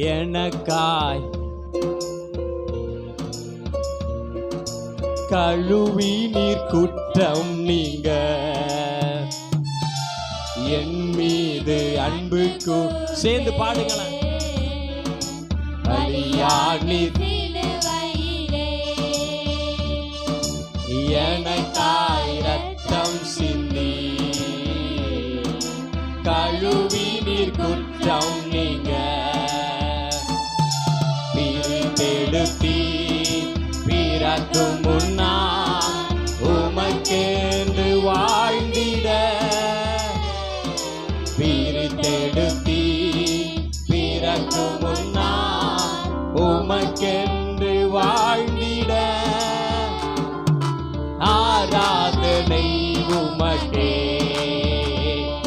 எனக்காய் கழுவி நீர் குற்றம் நீங்க. என் மீது அன்புக்கு சேர்ந்து பாடுங்களேன் பலியாடி நீர் எனக்காய் ரத்தம் சிந்தி. கழுவி நீர் குற்றம்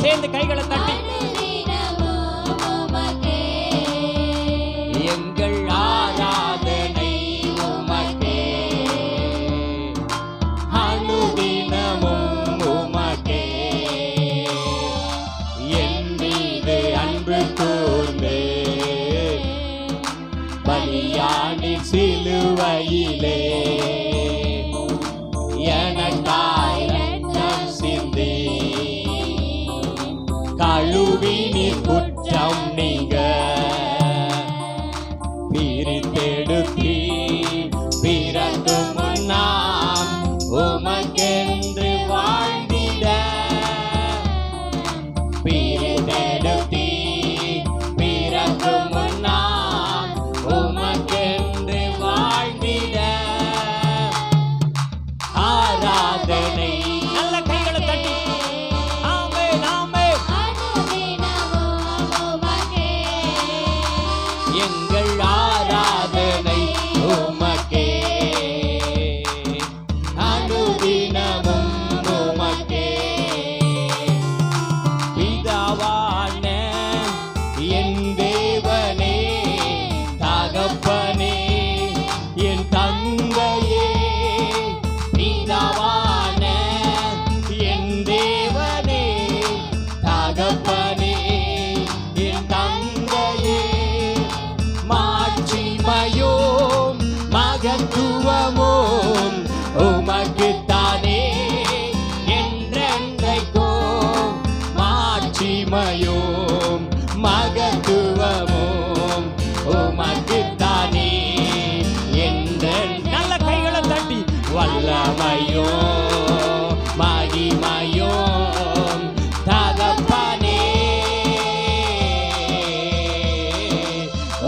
சேர்ந்து கைகளை உமக்கென்று வாழ்ந்திட. பிரித்தெடுத்தி பிறந்து முன்னாம் உமக்கென்று வாழ்ந்திட. ஆராதனை என் தந்தையே பிதாவான என் தேவனே தகப்பனே என் தந்தையே மாட்சிமையோம் மகத்துவமோம் உமக்குத்தானே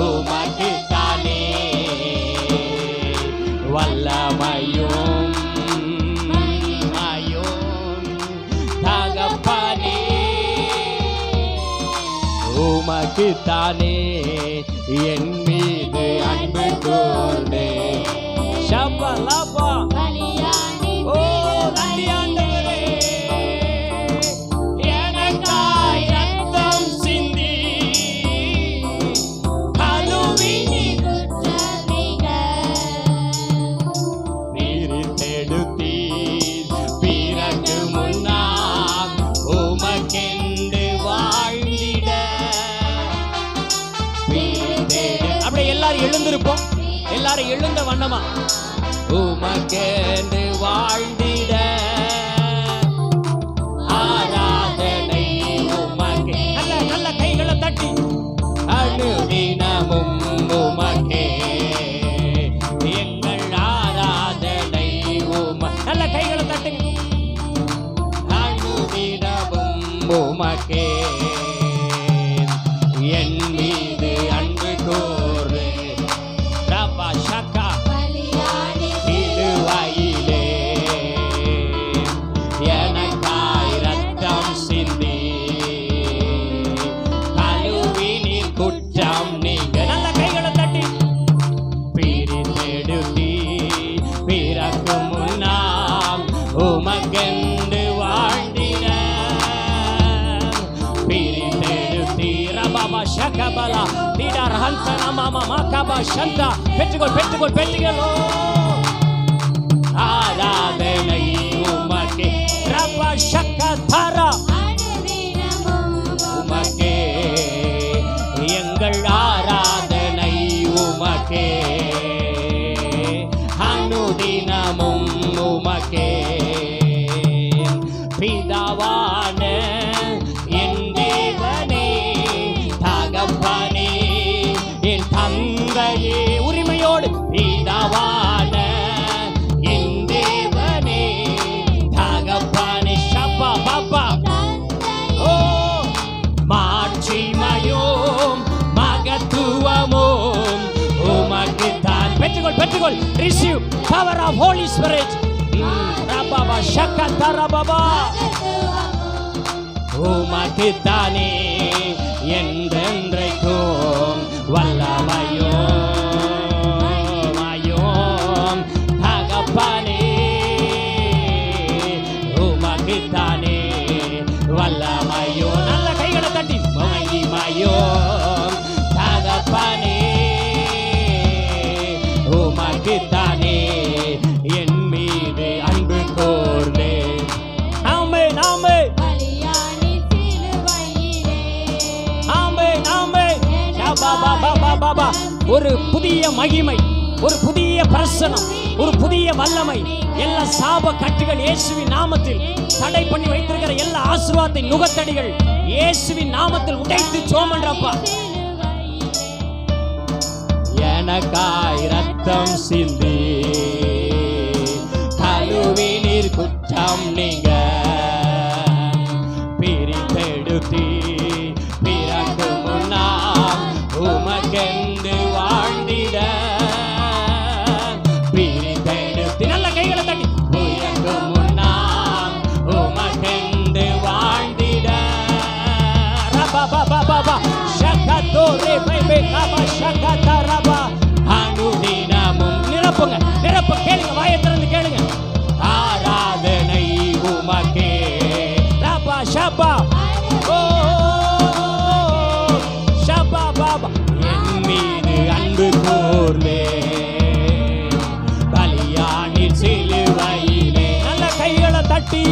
தானே வல்லமையும் மகிமையும் தகப்பனே. உமக்குத்தானே என் மீது அன்பு கூர்ந்தே ஷபலபா எழுந்திருப்போம். எல்லாரும் எழுந்த வண்ணமா. உமக்கேண்டு வாழ்ந்திட ஆராதனை உமக்கே. நல்ல நல்ல கைகளை தட்டி. அனுதினமும் உமக்கே. எங்கள் ஆராதனை உம. நல்ல கைகளை தட்டுங்க. அனுதினமும் உமக்கே. திடர் ஹந்த நமாமா மாகாபா சந்தா பெற்றுக்கொள் பெற்றுக்கொள் பெற்றுக்கொள்ளோ பெற்றுக்கொள் பெற்றுக்கொள் receive power of holy spirit ரபாபா ஷக்கா ரபாபா உமக்குத்தானே என்றென்றைக்கும் வல்லமையோ உமக்குத்தானே என் மீது அன்பு கோர்ந்தே ஆமே பாபா பாபா பாபா ஒரு புதிய மகிமை ஒரு புதிய பிரசனம் ஒரு புதிய வல்லமை. எல்லா சாப கட்டுகள் இயேசுவின் நாமத்தில் தடை பண்ணி வைத்திருக்கிற எல்லா ஆசீர்வாதத்தின் நுகத்தடிகள் இயேசுவின் நாமத்தில் உடைத்து சோமன்றப்பா. எனக்காய் ரத்தம் சிந்தி. கழுவினீர் குற்றம் நீங்க. பிரித்தெடுத்தி பிறகு முன்னாம் உமக்கென்று ஷபா ஓ ஷபா பாபா என் மீது அன்பு கூர்ந்தே பலியானில் சிலுவையிலே. நல்ல கைகளை தட்டி.